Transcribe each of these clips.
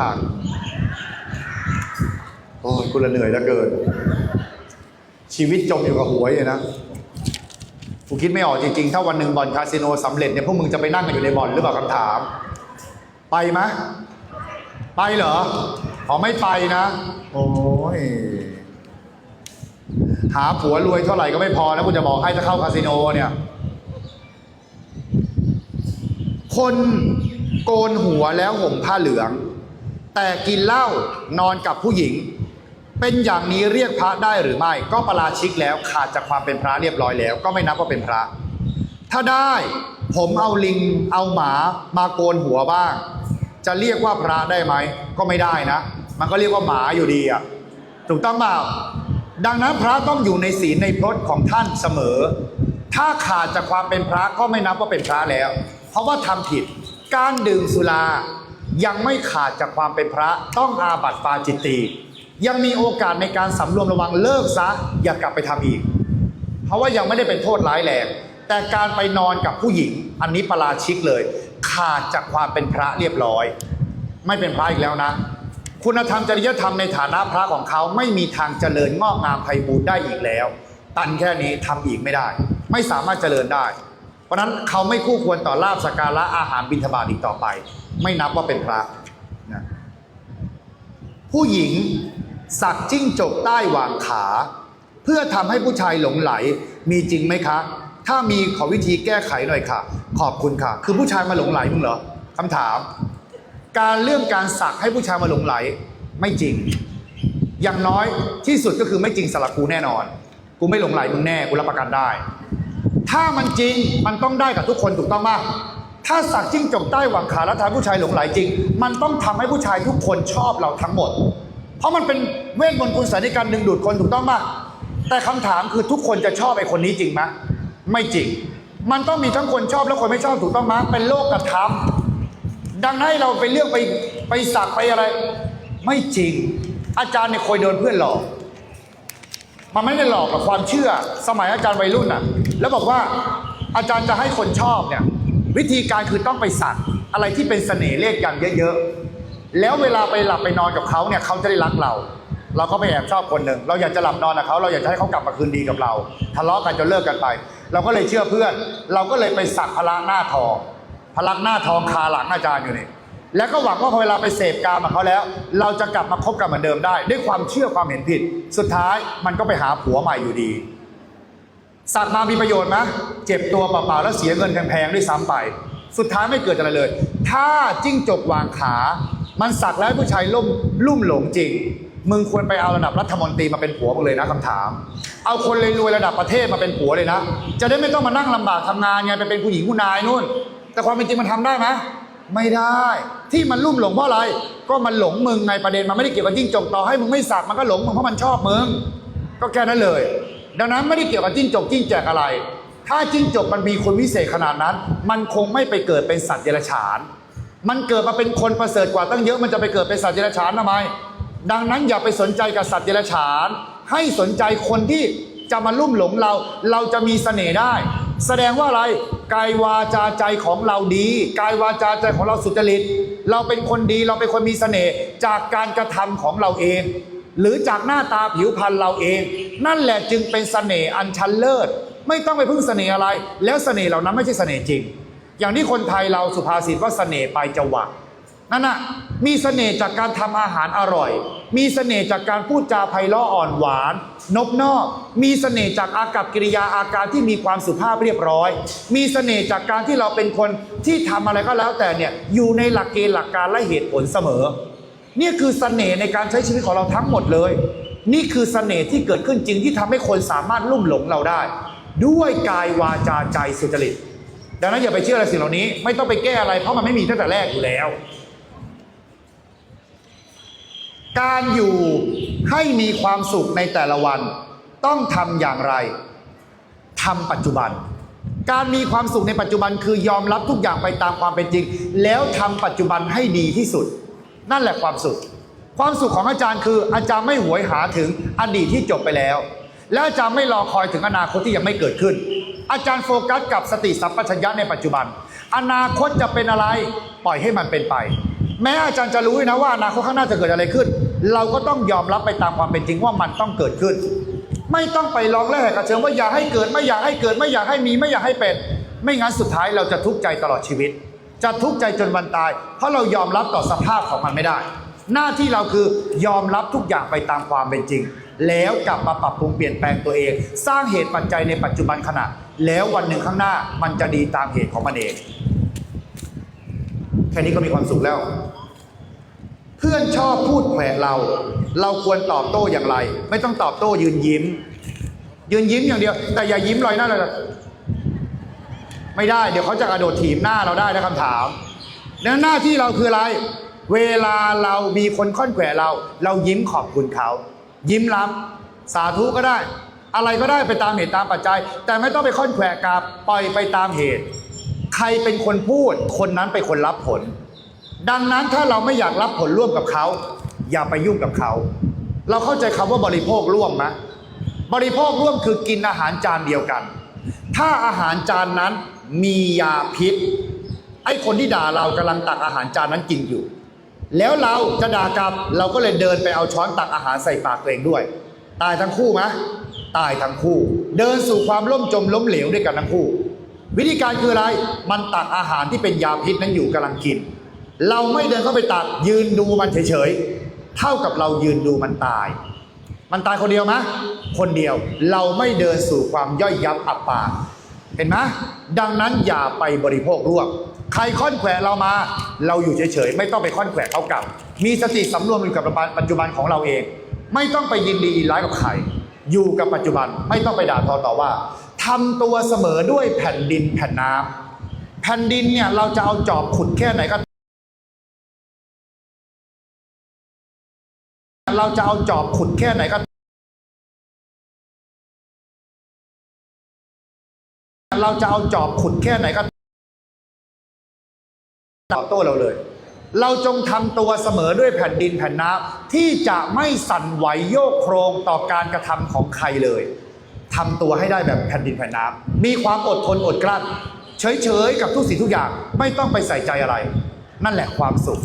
ขาดโอ้ยกูละเหนื่อยเหลือเกิน ชีวิตจมอยู่กับหวยเลยนะกูคิดไม่ออกจริงๆ ถ้าวันหนึ่งบ่อนคาสิโนสำเร็จเนี่ยพวกมึงจะไปนั่งกันอยู่ในบ่อนหรือเปล่าคำถาม ไปไหมไปเหรออ๋อไม่ไปนะ โอ้ยหาผัวรวยเท่าไหร่ก็ไม่พอนะคุณจะบอกให้ถ้าเข้าคาสิโนเนี่ย คนโกนหัวแล้วห่มผ้าเหลือง แต่กินเหล้านอนกับผู้หญิง เป็นอย่างนี้เรียกพระได้หรือไม่ ก็ประราชิกแล้วขาดจากความเป็นพระเรียบร้อยแล้ว ก็ไม่นับว่าเป็นพระ ถ้าได้ผมเอาลิงเอาหมามาโกนหัวบ้าง จะเรียกว่าพระได้ไหม ก็ไม่ได้นะ มันก็เรียกว่าหมาอยู่ดีอะถูกต้องเปล่าดังนั้นพระต้องอยู่ในศีลในพจน์ของท่านเสมอ ถ้าขาดจากความเป็นพระก็ไม่นับว่าเป็นพระแล้ว เพราะว่าทำผิด การดื่มสุรา ยังไม่ขาดจากความเป็นพระต้องอาบัติปาจิตตียังมีโอกาสในการสำรวมระวังเลิกซะอย่ากลับไปทำอีก เพราะว่ายังไม่ได้เป็นโทษร้ายแรงแต่การไปนอนกับผู้หญิงอันนี้ประราชิกเลย ขาดจากความเป็นพระเรียบร้อย ไม่เป็นพระอีกแล้วนะ คุณธรรมจริยธรรมในฐานะพระของเขาไม่มีทางเจริญงอกงามไพบูรณ์ได้อีกแล้ว ตันแค่นี้ทำอีกไม่ได้ ไม่สามารถเจริญได้ เพราะนั้นเขาไม่คู่ควรต่อลาบสกการะอาหารบิณฑบาตอีกต่อไป ไม่นับว่าเป็นพระนะผู้หญิงสักจิ้งจกใต้วางขา เพื่อทำให้ผู้ชายหลงไหลมีจริงไหมคะ ถ้ามีขอวิธีแก้ไขหน่อยค่ะ ขอบคุณค่ะ คือผู้ชายมาหลงไหลมึงเหรอคำถาม การเรื่องการสักให้ผู้ชายมาหลงไหลไม่จริง อย่างน้อยที่สุดก็คือไม่จริงสำหรับกูแน่นอน กูไม่หลงไหลมึงแน่กูรับประกันได้ ถ้ามันจริงมันต้องได้กับทุกคนถูกต้องมาก ถ้าสักจิ้งจกใต้หว่างขาแล้วทำให้ผู้ชายหลงไหลจริง มันต้องทำให้ผู้ชายทุกคนชอบเราทั้งหมด เพราะมันเป็นเวทมนต์คุณสายในการดึงดูดคนถูกต้องมากแต่คำถามคือทุกคนจะชอบไอ้คนนี้จริงไหมไม่จริง มันต้องมีทั้งคนชอบและคนไม่ชอบถูกต้องไหมเป็นโลกกระทำดังนั้นเราไปเลือกไปไปสักไปอะไร ไม่จริง อาจารย์เนี่ยเคยโดนเพื่อนหลอกมันไม่ได้หลอกกับความเชื่อสมัยอาจารย์วัยรุ่นน่ะ แล้วบอกว่าอาจารย์จะให้คนชอบเนี่ย วิธีการคือต้องไปสักอะไรที่เป็นเสน่ห์เลขยันเยอะๆ แล้วเวลาไปหลับไปนอนกับเขาเนี่ยเขาจะได้รักเรา เราก็ไปแอบชอบคนหนึ่ง เราอยากจะหลับนอนกับเขา เราอยากจะให้เขากลับมาคืนดีกับเรา ทะเลาะกันจนเลิกกันไป เราก็เลยเชื่อเพื่อน เราก็เลยไปสักพละหน้าทอง พลักหน้าทองคาหลังอาจารย์อยู่นี่ แล้วก็หวังว่าพอเวลาไปเสพกามกับเขาแล้ว เราจะกลับมาคบกันเหมือนเดิมได้ ด้วยความเชื่อความเห็นผิด สุดท้ายมันก็ไปหาผัวใหม่อยู่ดี สักมามีประโยชน์ไหมเจ็บตัวเปล่าๆแล้วเสียเงินแพงๆด้วยซ้ำไป สุดท้ายไม่เกิดอะไรเลย ถ้าจิ้งจกวางขา มันสักแล้วผู้ชายลุ่มลุ่มหลงจริง มึงควรไปเอาระดับรัฐมนตรีมาเป็นผัวมึงเลยนะคำถาม เอาคนรวยๆระดับประเทศมาเป็นผัวเลยนะ จะได้ไม่ต้องมานั่งลำบากทำงานไงไปเป็นผู้หญิงผู้นายนู่น แต่ความเป็นจริงมันทำได้ไหมไม่ได้ที่มันลุ่มหลงเพราะอะไร ก็มันหลงมึงไงประเด็นมันไม่ได้เกี่ยวกับจิ้งจกต่อให้มึงไม่สักมันก็หลงมึงเพราะมันชอบมึงก็แค่นั้นเลย ดังนั้นไม่ได้เกี่ยวกับจิ้งจกจิ้งแจกอะไร ถ้าจิ้งจกมันมีคนวิเศษขนาดนั้น มันคงไม่ไปเกิดเป็นสัตว์เดรัจฉาน มันเกิดมาเป็นคนประเสริฐกว่าตั้งเยอะมันจะไปเกิดเป็นสัตว์เดรัจฉานทำไม ดังนั้นอย่าไปสนใจกับสัตว์เดรัจฉาน ให้สนใจคนที่จะมาลุ่มหลงเรา เราจะมีเสน่ห์ได้ แสดงว่าอะไร กายวาจาใจของเราดี กายวาจาใจของเราสุจริต เราเป็นคนดี เราเป็นคนมีเสน่ห์จากการกระทำของเราเอง หรือจากหน้าตาผิวพรรณเราเอง นั่นแหละจึงเป็นเสน่ห์อันชั้นเลิศ ไม่ต้องไปพึ่งเสน่ห์อะไร แล้วเสน่ห์เหล่านั้นไม่ใช่เสน่ห์จริง อย่างที่คนไทยเราสุภาษิตว่าเสน่ห์ไปจะหวังนั่นน่ะมีเสน่ห์จากการทำอาหารอร่อย มีเสน่ห์จากการพูดจาไพเราะอ่อนหวาน นบนอก มีเสน่ห์จากอากับกิริยาอาการที่มีความสุภาพเรียบร้อย มีเสน่ห์จากการที่เราเป็นคนที่ทำอะไรก็แล้วแต่เนี่ยอยู่ในหลักเกณฑ์หลักการและเหตุผลเสมอ นี่คือเสน่ห์ในการใช้ชีวิตของเราทั้งหมดเลย นี่คือเสน่ห์ที่เกิดขึ้นจริงที่ทำให้คนสามารถลุ่มหลงเราได้ ด้วยกายวาจาใจสุจริต ดังนั้นอย่าไปเชื่ออะไรสิ่งเหล่านี้ ไม่ต้องไปแก้อะไรเพราะมันไม่มีตั้งแต่แรกอยู่แล้ว การอยู่ให้มีความสุขในแต่ละวัน ต้องทำอย่างไรทำปัจจุบันการมีความสุขในปัจจุบันคือยอมรับทุกอย่างไปตามความเป็นจริง แล้วทำปัจจุบันให้ดีที่สุด นั่นแหละความสุข ความสุขของอาจารย์คือ อาจารย์ไม่หวยหาถึงอดีตที่จบไปแล้ว และอาจารย์ไม่รอคอยถึงอนาคตที่ยังไม่เกิดขึ้น อาจารย์โฟกัสกับสติสัมปชัญญะในปัจจุบัน อนาคตจะเป็นอะไรปล่อยให้มันเป็นไป แม้อาจารย์จะรู้นะว่าอนาคตข้างหน้าจะเกิดอะไรขึ้น เราก็ต้องยอมรับไปตามความเป็นจริงว่ามันต้องเกิดขึ้น ไม่ต้องไปร้องแรกกระเชิงว่าอย่าให้เกิดไม่อยากให้เกิดไม่อยากให้มีไม่อยากให้เป็น ไม่งั้นสุดท้ายเราจะทุกข์ใจตลอดชีวิต จะทุกข์ใจจนวันตาย เพราะเรายอมรับต่อสภาพของมันไม่ได้ หน้าที่เราคือยอมรับทุกอย่างไปตามความเป็นจริง แล้วกลับมาปรับปรุงเปลี่ยนแปลงตัวเอง สร้างเหตุปัจจัยในปัจจุบันขณะ แล้ววันหนึ่งข้างหน้ามันจะดีตามเหตุของมันเอง แค่นี้ก็มีความสุขแล้ว เพื่อนชอบพูดแขวะเรา เราควรตอบโต้อย่างไร ไม่ต้องตอบโต้ยืนยิ้ม ยืนยิ้มอย่างเดียว แต่อย่ายิ้มลอยหน้าเลย ไม่ได้เดี๋ยวเขาจะกระโดดถีบหน้าเราได้นะคำถามแล้วหน้าที่เราคืออะไร เวลาเรามีคนค่อนแขวะเรา เรายิ้มขอบคุณเขา ยิ้มรับสาธุก็ได้ อะไรก็ได้ไปตามเหตุตามปัจจัย แต่ไม่ต้องไปค่อนแขวะกับปล่อยไปตามเหตุ ใครเป็นคนพูด คนนั้นเป็นคนรับผล ดังนั้นถ้าเราไม่อยากรับผลร่วมกับเขา อย่าไปยุ่งกับเขา เราเข้าใจคำว่าบริโภคร่วมไหมบริโภคร่วมคือกินอาหารจานเดียวกัน ถ้าอาหารจานนั้น มียาพิษ ไอ้คนที่ด่าเรากำลังตักอาหารจานนั้นกินอยู่ แล้วเราจะด่ากลับเราก็เลยเดินไปเอาช้อนตักอาหารใส่ปากตัวเองด้วย ตายทั้งคู่ไหมตายทั้งคู่ เดินสู่ความล่มจมล้มเหลวด้วยกันทั้งคู่ วิธีการคืออะไรมันตักอาหารที่เป็นยาพิษนั้นอยู่กำลังกิน เราไม่เดินเข้าไปตักยืนดูมันเฉยๆเท่ากับเรายืนดูมันตาย มันตายคนเดียวไหมคนเดียวเราไม่เดินสู่ความย่อยยับอับปาง เห็นไหมดังนั้นอย่าไปบริโภคร่วม ใครค่อนแขวะเรามา เราอยู่เฉยๆ ไม่ต้องไปค่อนแขวะเขากลับ มีสติสำรวมอยู่กับปัจจุบันของเราเอง ไม่ต้องไปยินดีร้ายกับใคร อยู่กับปัจจุบันไม่ต้องไปด่าทอต่อว่าทำตัวเสมอด้วยแผ่นดินแผ่นน้ำแผ่นดินเนี่ยเราจะเอาจอบขุดแค่ไหนก็เราจะเอาจอบขุดแค่ไหนก็ เราจะเอาจอบขุดแค่ไหนก็ตอบโต้เราเลย เราจงทำตัวเสมอด้วยแผ่นดินแผ่นน้ำที่จะไม่สั่นไหวโยกโครงต่อการกระทำของใครเลยทำตัวให้ได้แบบแผ่นดินแผ่นน้ำมีความอดทนอดกลั้น เฉยๆกับทุกสิ่งทุกอย่างไม่ต้องไปใส่ใจอะไร นั่นแหละความสุข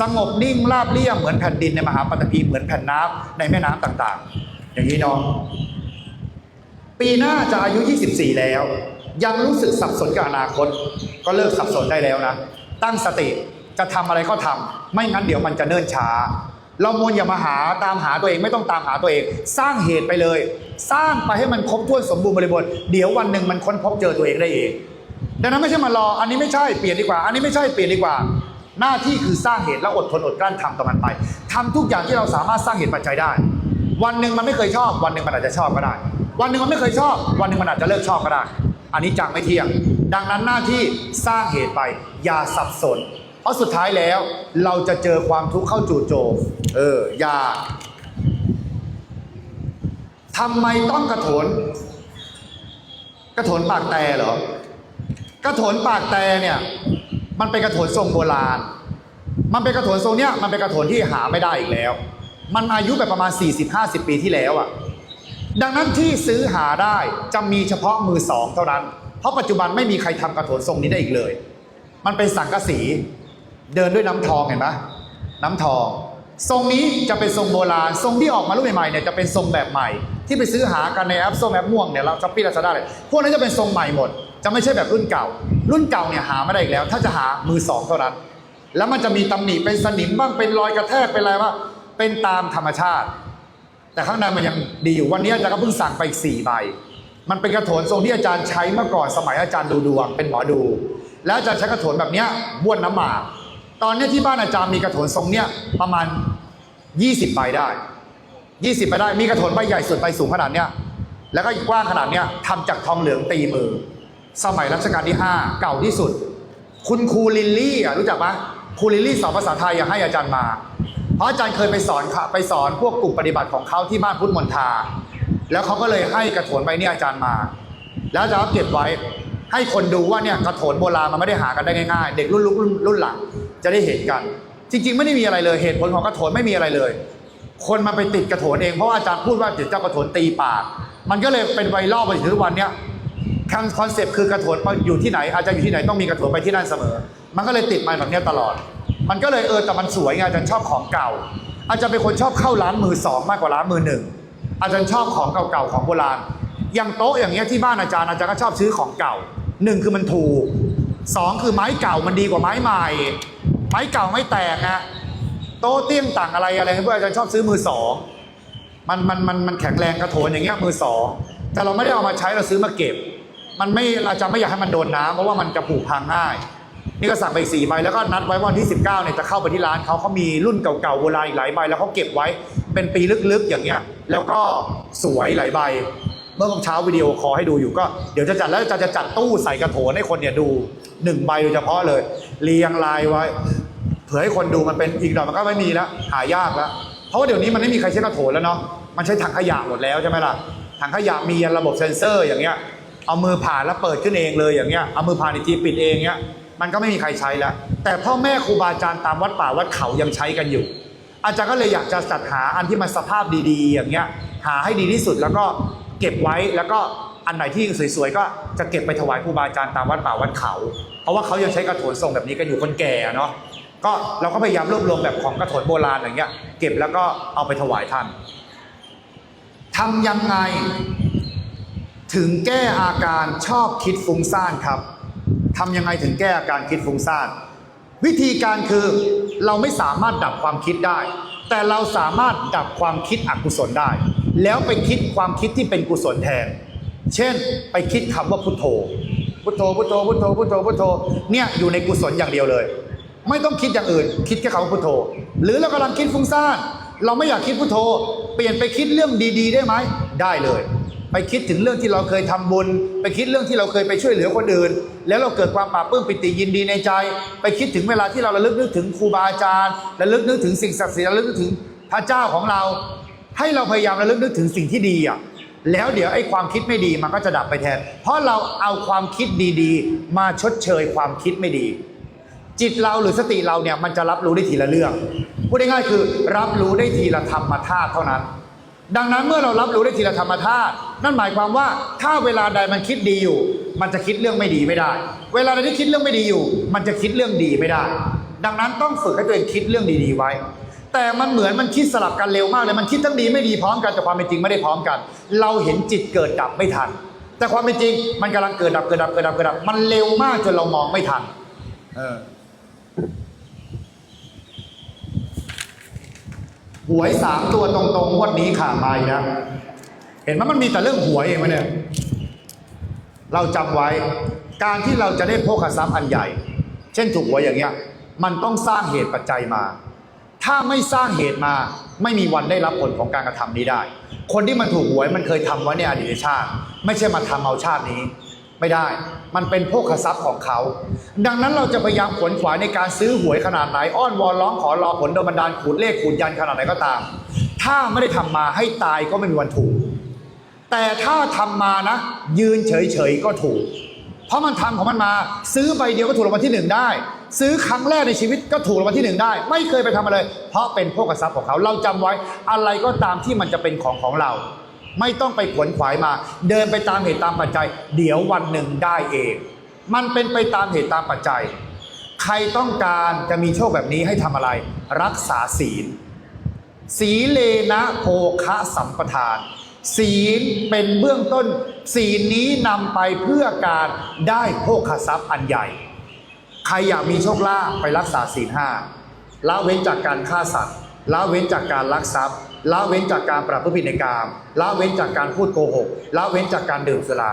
สงบนิ่งราบเรียบเหมือนแผ่นดินในมหาปฐพีเหมือนแผ่นน้ำในแม่น้ำต่างๆ อย่างนี้น้องปีหน้าจะอายุ 24 แล้ว ยังรู้สึกสับสนกับอนาคต ก็เลิกสับสนได้แล้วนะ ตั้งสติจะทำอะไรก็ทำไม่งั้นเดี๋ยวมันจะเนิ่นช้า เรามวนอย่ามาหาตามหาตัวเองไม่ต้องตามหาตัวเอง สร้างเหตุไปเลย สร้างไปให้มันครบถ้วนสมบูรณ์บริบูรณ์เดี๋ยววันหนึ่งมันค้นพบเจอตัวเองได้เองดังนั้นไม่ใช่มารอ อันนี้ไม่ใช่เปลี่ยนดีกว่า อันนี้ไม่ใช่เปลี่ยนดีกว่า หน้าที่คือสร้างเหตุและอดทนอดกลั้นทำต่อมันไปทำทุกอย่างที่เราสามารถสร้างเหตุปัจจัยได้ วันหนึ่งมันไม่เคยชอบ วันหนึ่งมันอาจจะชอบก็ได้ วันหนึ่งมันไม่เคยชอบ วันหนึ่งมันอาจจะเลิกชอบก็ได้ อันนี้จังไม่เที่ยง ดังนั้นหน้าที่สร้างเหตุไป อย่าสับสน เพราะสุดท้ายแล้วเราจะเจอความทุกข์เข้าจู่โจมเอออย่าทำไมต้องกระโถน กระโถนปากแต่เหรอ กระโถนปากแต่เนี่ยมันเป็นกระโถนทรงโบราณ มันเป็นกระโถนทรงเนี้ยมันเป็นกระโถนที่หาไม่ได้อีกแล้ว มันอายุแบบประมาณ 40-50 ปีที่แล้วอะ่ะ ดังนั้นที่ซื้อหาได้จะมีเฉพาะมือสองเท่านั้น เพราะปัจจุบันไม่มีใครทำกระโถนทรงนี้ได้อีกเลย มันเป็นสังกะสีเดินด้วยน้ำทองเห็นไหมน้ำทอง ทรงนี้จะเป็นทรงโบราณ ทรงที่ออกมารุ่นใหม่ๆเนี่ยจะเป็นทรงแบบใหม่ ที่ไปซื้อหากันในแอปส้มแอปม่วงเนี่ยเราช้อปปี้ลาซาด้าเลยพวกนั้นจะเป็นทรงใหม่หมด จะไม่ใช่แบบรุ่นเก่า รุ่นเก่าเนี่ยหาไม่ได้อีกแล้ว ถ้าจะหามือสองเท่านั้น แล้วมันจะมีตำหนิเป็นสนิมบ้างเป็นรอยกระแทกเป็นอะไรว่าเป็นตามธรรมชาติ แต่ข้างในมันยังดีอยู่วันนี้อาจารย์ก็เพิ่งสั่งไปอีกสี่ใบ มันเป็นกระโถนทรงที่อาจารย์ใช้เมื่อก่อนสมัยอาจารย์ดูดวงเป็นหมอดู แล้วอาจารย์ใช้กระโถนแบบเนี้ยบ้วนน้ำหมากตอนนี้ที่บ้านอาจารย์มีกระโถนทรงเนี้ยประมาณ 20ใบได้ 20ใบได้มีกระโถนใบใหญ่สุดใบสูงขนาดเนี้ยแล้วก็กว้างขนาดเนี้ยทำจากทองเหลืองตีมือ สมัยรัชกาลที่ 5 เก่าที่สุด คุณครูลิลลี่อะรู้จักปะครูลิลลี่สอนภาษาไทยอะให้อาจารย์มา เพราะอาจารย์เคยไปสอนค่ะไปสอนพวกกลุ่มปฏิบัติของเขาที่บ้านพุทธมณฑาแล้วเขาก็เลยให้กระโถนใบนี้อาจารย์มา แล้วอาจารย์ก็เก็บไว้ให้คนดูว่าเนี่ยกระโถนโบราณมันไม่ได้หากันได้ง่ายๆ เด็กรุ่นลุกรุ่นรุ่นหลังจะได้เห็นกัน จริง ๆ ไม่ได้มีอะไรเลยเหตุผลของกระโถนไม่มีอะไรเลย คนมันไปติดกระโถนเองเพราะว่าอาจารย์พูดว่าเดี๋ยวเจ้ากระโถนตีปากมันก็เลยเป็นไวรัลไปถึงทุกวันเนี้ยคอนเซปต์คือกระโถนอยู่ที่ไหนอาจจะอยู่ที่ไหนต้องมีกระโถนไปที่นั่นเสมอ มันก็เลยติดมาแบบนี้ตลอด มันก็เลยเออแต่มันสวยไงอาจารย์ชอบของเก่า อาจารย์เป็นคนชอบเข้าร้านมือสองมากกว่าร้านมือหนึ่งอาจารย์ชอบของเก่าๆของโบราณอย่างโต๊ะอย่างเงี้ยที่บ้านอาจารย์อาจารย์ก็ชอบซื้อของเก่าหนึ่งคือมันถูกสองคือไม้เก่ามันดีกว่าไม้ใหม่ ไม้เก่าไม่แตกนะโต๊ะเตี้ยงต่างอะไรอะไรพวกอาจารย์ชอบซื้อมือสองมันมันมันมันแข็งแรงกระโถนอย่างเงี้ยมือสองแต่เราไม่ได้เอามาใช้เราซื้อมาเก็บ มันไม่อาจารย์ไม่อยากให้มันโดนน้ำเพราะว่ามันจะผุพังง่าย นี่ก็สั่งไปสี่ใบแล้วก็นัดไว้วันที่ 19เนี่ยจะเข้าไปที่ร้านเขาเขามีรุ่นเก่าๆโบราณอีกหลายใบแล้วเขาเก็บไว้เป็นปีลึกๆอย่างเงี้ย แล้วก็สวยหลายใบ เมื่อเช้าวิดีโอคอลให้ดูอยู่ก็เดี๋ยวจะจัดแล้วจะจะจัดตู้ใส่กระโถนให้คนเนี่ยดูหนึ่งใบโดยเฉพาะเลย เรียงรายไว้ เผื่อให้คนดูมันเป็นอีกหน่อยมันก็ไม่มีแล้วหายากแล้วเพราะว่าเดี๋ยวนี้มันไม่มีใครใช้กระโถนแล้วเนาะมันใช้ถังขยะหมดแล้วใช่ไหมล่ะถังขยะมีระบบเซ็นเซอร์อย่างเงี้ยเอามือผ่านแล้วเปิดขึ้นเองเลยอย่างเงี้ยเอามือผ่านอีกทีปิดเองเงี้ย มันก็ไม่มีใครใช้แล้ว แต่พ่อแม่ครูบาอาจารย์ตามวัดป่าวัดเขายังใช้กันอยู่ อาจารย์ก็เลยอยากจะจัดหาอันที่มันสภาพดีๆ อย่างเงี้ยหาให้ดีที่สุดแล้วก็เก็บไว้แล้วก็อันไหนที่สวยๆก็จะเก็บไปถวายครูบาอาจารย์ตามวัดป่าวัดเขา เพราะว่าเขายังใช้กระโถนทรงแบบนี้กันอยู่คนแก่เนาะก็เราก็พยายามรวบรวมแบบของกระโถนโบราณอย่างเงี้ยเก็บแล้วก็เอาไปถวายท่านทำยังไง ถึงแก้อาการชอบคิดฟุ้งซ่านครับ ทำยังไงถึงแก้อาการคิดฟุ้งซ่าน วิธีการคือเราไม่สามารถดับความคิดได้ แต่เราสามารถดับความคิดอกุศลได้ แล้วไปคิดความคิดที่เป็นกุศลแทน เช่น ไปคิดคำว่าพุทโธ พุทโธ พุทโธ พุทโธ พุทโธ พุทโธ เนี่ยอยู่ในกุศลอย่างเดียวเลย ไม่ต้องคิดอย่างอื่น คิดแค่คำว่าพุทโธ หรือเรากำลังคิดฟุ้งซ่าน เราไม่อยากคิดพุทโธ เปลี่ยนไปคิดเรื่องดี ๆ ได้ไหม ได้เลย ไปคิดถึงเรื่องที่เราเคยทำบุญ ไปคิดเรื่องที่เราเคยไปช่วยเหลือคนอื่น แล้วเราเกิดความปลาบปื้มปิติยินดีในใจ ไปคิดถึงเวลาที่เราระลึกนึกถึงครูบาอาจารย์ระลึกนึกถึงสิ่งศักดิ์สิทธิ์ระลึกนึกถึงพระเจ้าของเรา ให้เราพยายามระลึกนึกถึงสิ่งที่ดีอะแล้วเดี๋ยวไอ้ความคิดไม่ดีมันก็จะดับไปแทน เพราะเราเอาความคิดดีๆ มาชดเชยความคิดไม่ดี จิตเราหรือสติเราเนี่ยมันจะรับรู้ได้ทีละเรื่องพูดง่ายๆคือ รับรู้ได้ทีละธรรมธาตุเท่านั้น ดังนั้นเมื่อเรารับรู้ได้ทีละธรรมธาตุนั่นหมายความว่าถ้าเวลาใดมันคิดดีอยู่ มันจะคิดเรื่องไม่ดีไม่ได้ เวลาใดที่คิดเรื่องไม่ดีอยู่ มันจะคิดเรื่องดีไม่ได้ ดังนั้นต้องฝึกให้ตัวเองคิดเรื่องดีๆไว้ แต่มันเหมือนมันคิดสลับกันเร็วมากเลยมันคิดทั้งดีไม่ดีพร้อมกันแต่ความเป็นจริงไม่ได้พร้อมกัน เราเห็นจิตเกิดดับไม่ทัน แต่ความเป็นจริงมันกำลังเกิดดับเกิดดับเกิดดับเกิดดับมันเร็วมากจนเรามองไม่ทัน เออ หวยสามตัวตรงๆงวดนี้ขามาอีกแล้วเห็นไหมมันมีแต่เรื่องหวยเองไหมเนี่ย เราจำไว้การที่เราจะได้โภคทรัพย์อันใหญ่ เช่นถูกหวยอย่างเงี้ย มันต้องสร้างเหตุปัจจัยมา ถ้าไม่สร้างเหตุมาไม่มีวันได้รับผลของการกระทำนี้ได้ คนที่มันถูกหวยมันเคยทำไว้ในอดีตชาติ ไม่ใช่มาทำเอาชาตินี้ ไม่ได้ มันเป็นโภคทรัพย์ของเขา ดังนั้นเราจะพยายามขวนขวายในการซื้อหวยขนาดไหน อ้อนวอนร้องขอรอผลโดนบันดาลขูดเลขขูดยันขนาดไหนก็ตาม ถ้าไม่ได้ทำมาให้ตายก็ไม่มีวันถูก แต่ถ้าทำมานะ ยืนเฉยๆก็ถูก เพราะมันทำของมันมา ซื้อใบเดียวก็ถูกรางวัลที่หนึ่งได้ ซื้อครั้งแรกในชีวิตก็ถูกรางวัลที่หนึ่งได้ ไม่เคยไปทำอะไร เพราะเป็นโภคทรัพย์ของเขา เราจำไว้อะไรก็ตามที่มันจะเป็นของของเรา ไม่ต้องไปขวนขวายมา เดินไปตามเหตุตามปัจจัย เดี๋ยววันหนึ่งได้เอง มันเป็นไปตามเหตุตามปัจจัย ใครต้องการจะมีโชคแบบนี้ให้ทำอะไร รักษาศีลสีเลนะโภคะสัมปทาน ศีลเป็นเบื้องต้น ศีลนี้นำไปเพื่อการได้โภคทรัพย์อันใหญ่ ใครอยากมีโชคลาภไปรักษาศีลห้าละเว้นจากการฆ่าสัตว์ละเว้นจากการลักทรัพย์ ละเว้นจากการประพฤติผิดในกามละเว้นจากการพูดโกหกละเว้นจากการดื่มสุรา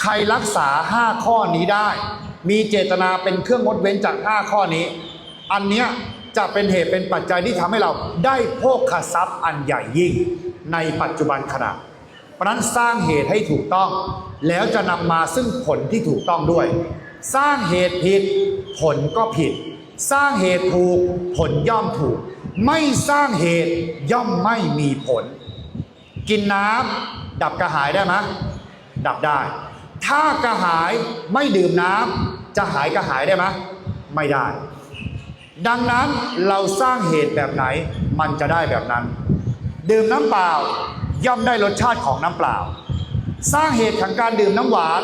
ใครรักษาห้าข้อนี้ได้ มีเจตนาเป็นเครื่องงดเว้นจากห้าข้อนี้ อันเนี้ยจะเป็นเหตุเป็นปัจจัยที่ทำให้เราได้โภคทรัพย์อันใหญ่ยิ่งในปัจจุบันขณะ เพราะฉะนั้นสร้างเหตุให้ถูกต้อง แล้วจะนำมาซึ่งผลที่ถูกต้องด้วย สร้างเหตุผิด ผลก็ผิด สร้างเหตุถูกผลย่อมถูก ไม่สร้างเหตุย่อมไม่มีผล กินน้ำดับกระหายได้ไหมดับได้ ถ้ากระหายไม่ดื่มน้ำจะหายกระหายได้ไหมไม่ได้ ดังนั้นเราสร้างเหตุแบบไหนมันจะได้แบบนั้น ดื่มน้ำเปล่าย่อมได้รสชาติของน้ำเปล่า สร้างเหตุของการดื่มน้ำหวาน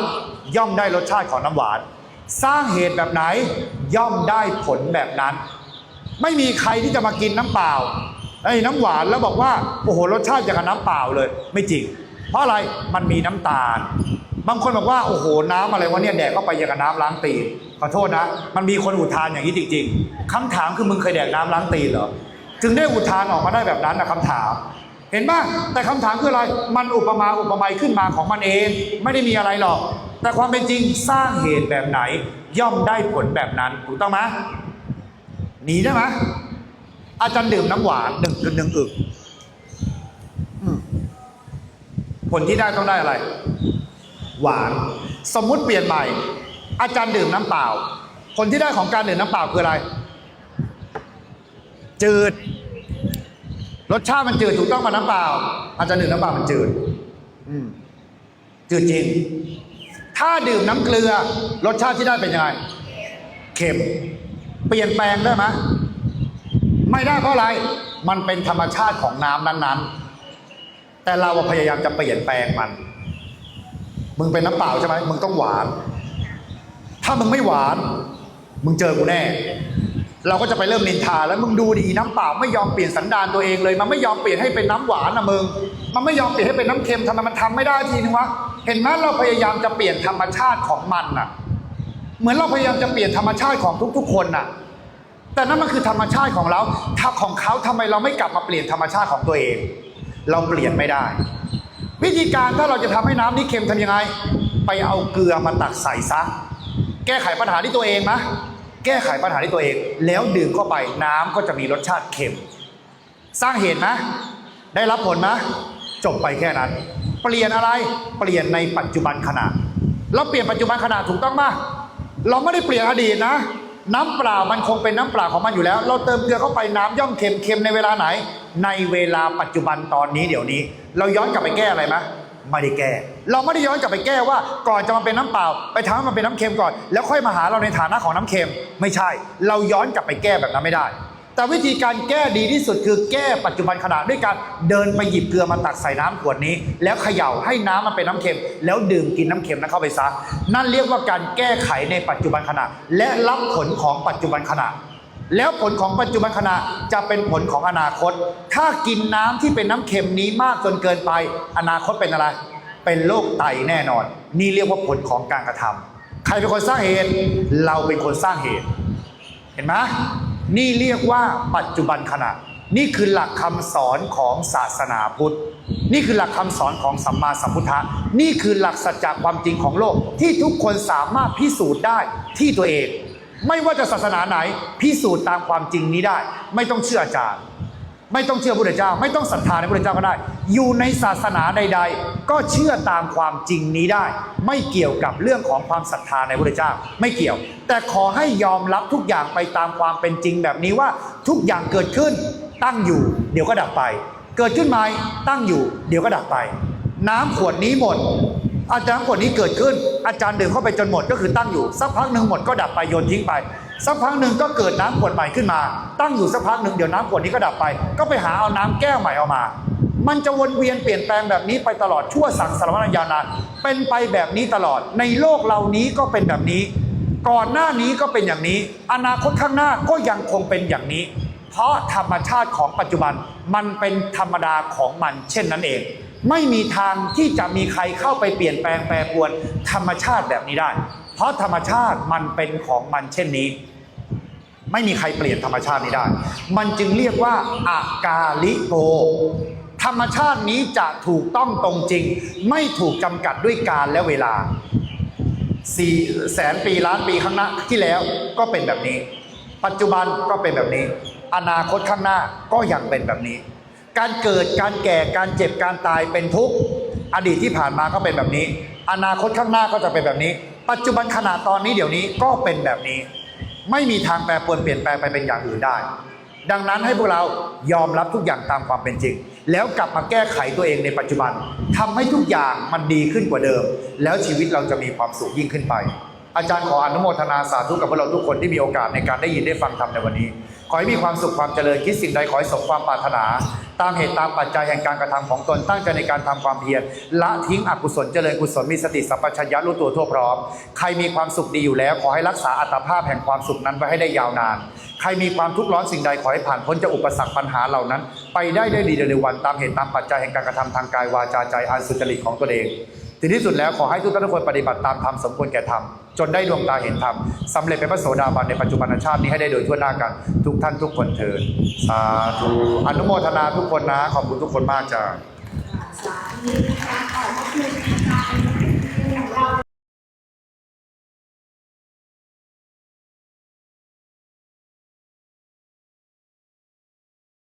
ย่อมได้รสชาติของน้ำหวาน สร้างเหตุแบบไหนย่อมได้ผลแบบนั้น ไม่มีใครที่จะมากินน้ำเปล่าไอ้น้ำหวานแล้วบอกว่าโอ้โหรสชาติอย่างกับน้ำเปล่าเลย ไม่จริง เพราะอะไรมันมีน้ำตาล บางคนบอกว่าโอ้โหน้ำอะไรวะเนี่ยแดกเข้าไปอย่างกับน้ำล้างตีนขอโทษนะ มันมีคนอุทานอย่างนี้จริง ๆคำถามคือมึงเคยแดกน้ำล้างตีนเหรอจึงได้อุทานออกมาได้แบบนั้นนะคำถาม เห็นป่ะแต่คำถามคืออะไร มันอุปมาอุปไมยขึ้นมาของมันเอง ไม่ได้มีอะไรหรอก แต่ความเป็นจริงสร้างเหตุแบบไหน ย่อมได้ผลแบบนั้นถูกต้องไหม หนีได้ไหมอาจารย์ดื่มน้ำหวานหนึ่งหนึ่งอึกอืมผลที่ได้ต้องได้อะไร หวาน สมมุติเปลี่ยนใหม่ อาจารย์ดื่มน้ำเปล่า ผลที่ได้ของการดื่มน้ำเปล่าคืออะไร จืด รสชาติมันจืดถูกต้องมาน้ำเปล่า อาจารย์ดื่มน้ำเปล่ามันจืดอืมจืดจริง ถ้าดื่มน้ำเกลือ รสชาติที่ได้เป็นยังไง เค็ม เปลี่ยนแปลงได้ไหมไม่ได้เพราะอะไร มันเป็นธรรมชาติของน้ำนั้นๆ แต่เราพยายามจะเปลี่ยนแปลงมัน มึงเป็นน้ำเปล่าใช่ไหมมึงต้องหวาน ถ้ามึงไม่หวาน มึงเจอกูแน่ เราก็จะไปเริ่มนินทาแล้วมึงดูดีน้ำเปล่าไม่ยอมเปลี่ยนสันดานตัวเองเลย มันไม่ยอมเปลี่ยนให้เป็นน้ำหวานนะมึง มันไม่ยอมเปลี่ยนให้เป็นน้ำเค็มทำไมมันทำไม่ได้ทีนึงวะ เห็นไหมเราพยายามจะเปลี่ยนธรรมชาติของมันน่ะ เหมือนเราพยายามจะเปลี่ยนธรรมชาติของทุก ๆ คนน่ะ แต่นั่นมันคือธรรมชาติของเราถ้าของเขาทำไมเราไม่กลับมาเปลี่ยนธรรมชาติของตัวเอง เราเปลี่ยนไม่ได้ วิธีการถ้าเราจะทำให้น้ำนี้เค็มทํำยังไง ไปเอาเกลือมาตักใส่ซะ แก้ไขปัญหาที่ตัวเองนะแก้ไขปัญหาที่ตัวเอง แล้วดื่มเข้าไปน้ำก็จะมีรสชาติเค็ม สร้างเหตุนะ ได้รับผลนะ จบไปแค่นั้น เปลี่ยนอะไรเปลี่ยนในปัจจุบันขณะเราเปลี่ยนปัจจุบันขณะถูกต้องไหม เราไม่ได้เปลี่ยนอดีตนะ น้ำเปล่ามันคงเป็นน้ำเปล่าของมันอยู่แล้ว เราเติมเกลือเข้าไปน้ำย่อมเค็มเค็มในเวลาไหน ในเวลาปัจจุบันตอนนี้เดี๋ยวนี้ เราย้อนกลับไปแก้อะไรไหมไม่ได้แก้ เราไม่ได้ย้อนกลับไปแก้ว่า ก่อนจะมาเป็นน้ำเปล่า ไปทำให้มันเป็นน้ำเค็มก่อน แล้วค่อยมาหาเราในฐานะของน้ำเค็ม ไม่ใช่ เราย้อนกลับไปแก้แบบนั้นไม่ได้ แต่วิธีการแก้ดีที่สุดคือแก้ปัจจุบันขณะด้วยการเดินไปหยิบเกลือมาตักใส่น้ำขวดนี้ แล้วเขย่าให้น้ำมันเป็นน้ำเค็ม แล้วดื่มกินน้ำเค็มนั้นเข้าไปซะ นั่นเรียกว่าการแก้ไขในปัจจุบันขณะ และรับผลของปัจจุบันขณะ แล้วผลของปัจจุบันขณะจะเป็นผลของอนาคต ถ้ากินน้ำที่เป็นน้ำเค็มนี้มากจนเกินไป อนาคตเป็นอะไร เป็นโรคไตแน่นอน นี่เรียกว่าผลของการกระทำใครเป็นคนสร้างเหตุ เราเป็นคนสร้างเหตุ เห็นไหม นี่เรียกว่าปัจจุบันขณะ นี่คือหลักคำสอนของศาสนาพุทธ นี่คือหลักคำสอนของสัมมาสัมพุทธะ นี่คือหลักสัจจะความจริงของโลก ที่ทุกคนสามารถพิสูจน์ได้ที่ตัวเอง ไม่ว่าจะศาสนาไหนพิสูจน์ตามความจริงนี้ได้ ไม่ต้องเชื่ออาจารย์ ไม่ต้องเชื่อพระพุทธเจ้า ไม่ต้องศรัทธาในพระพุทธเจ้าก็ได้ อยู่ในศาสนาใด ๆ ก็เชื่อตามความจริงนี้ได้ ไม่เกี่ยวกับเรื่องของความศรัทธาในพระพุทธเจ้า ไม่เกี่ยว แต่ขอให้ยอมรับทุกอย่างไปตามความเป็นจริงแบบนี้ว่าทุกอย่างเกิดขึ้นตั้งอยู่ เดี๋ยวก็ดับไป เกิดขึ้นใหม่ตั้งอยู่ เดี๋ยวก็ดับไป น้ำขวดนี้หมด อาจารย์ขวดนี้เกิดขึ้น อาจารย์ดื่มเข้าไปจนหมดก็คือตั้งอยู่สักพักหนึ่งหมดก็ดับไปโยนทิ้งไป สักพักหนึ่งก็เกิดน้ำขวดใหม่ขึ้นมา ตั้งอยู่สักพักหนึ่งเดี๋ยวน้ำขวดนี้ก็ดับไป ก็ไปหาเอาน้ำแก้วใหม่เอามา มันจะวนเวียนเปลี่ยนแปลงแบบนี้ไปตลอดชั่วสังสารวัฏยาวนานเป็นไปแบบนี้ตลอด ในโลกเหล่านี้ก็เป็นแบบนี้ ก่อนหน้านี้ก็เป็นอย่างนี้ อนาคตข้างหน้าก็ยังคงเป็นอย่างนี้ เพราะธรรมชาติของปัจจุบันมันเป็นธรรมดาของมัน เช่นนั้นเอง ไม่มีทางที่จะมีใครเข้าไปเปลี่ยนแปลงแปรปรวนธรรมชาติแบบนี้ได้ เพราะธรรมชาติมันเป็นของมันเช่นนี้ ไม่มีใครเปลี่ยนธรรมชาตินี้ได้ มันจึงเรียกว่าอากาลิโก ธรรมชาตินี้จะถูกต้องตรงจริง ไม่ถูกจำกัดด้วยการและเวลาสี่แสนปีล้านปีข้างหน้าที่แล้วก็เป็นแบบนี้ ปัจจุบันก็เป็นแบบนี้ อนาคตข้างหน้าก็ยังเป็นแบบนี้ การเกิดการแก่การเจ็บการตายเป็นทุกข์อดีตที่ผ่านมาก็เป็นแบบนี้ อนาคตข้างหน้าก็จะเป็นแบบนี้ ปัจจุบันขณะตอนนี้เดี๋ยวนี้ก็เป็นแบบนี้ ไม่มีทางแปรปรวนเปลี่ยนแปลงไปเป็นอย่างอื่นได้ ดังนั้นให้พวกเรายอมรับทุกอย่างตามความเป็นจริง แล้วกลับมาแก้ไขตัวเองในปัจจุบันทำให้ทุกอย่างมันดีขึ้นกว่าเดิม แล้วชีวิตเราจะมีความสุขยิ่งขึ้นไป อาจารย์ขออนุโมทนาสาธุกับพวกเราทุกคนที่มีโอกาสในการได้ยินได้ฟังธรรมในวันนี้ ขอให้มีความสุขความเจริญคิดสิ่งใดขอให้สมความปรารถนา ตามเหตุตามปัจจัยแห่งการกระทำของตนตั้งใจในการทำความเพียรละทิ้งอกุศลเจริญกุศลมีสติสัมปชัญญะรู้ตัวทั่วพร้อม ใครมีความสุขดีอยู่แล้ว ขอให้รักษาอัตภาพแห่งความสุขนั้นไว้ให้ได้ยาวนาน ใครมีความทุกข์ร้อนสิ่งใดขอให้ผ่านพ้นจากอุปสรรคปัญหาเหล่านั้น ไปได้ด้วยดีในวันตามเหตุตามปัจจัยแห่งการกระทำทางกายวาจาใจอันสุจริตของตนเอง ถึงที่สุดแล้วขอให้ทุกท่านทุกคนปฏิบัติตามธรรมสมควรแก่ธรรมจนได้ดวงตาเห็นธรรมสำเร็จเป็นพระโสดาบันในปัจจุบันชาตินี้ให้ได้โดยทั่วหน้ากัน ทุกท่านทุกคนเถิดสาธุอนุโมทนาทุกคนนะขอบคุณทุกคนมากจ้าสาธุขอบคุณค่ะ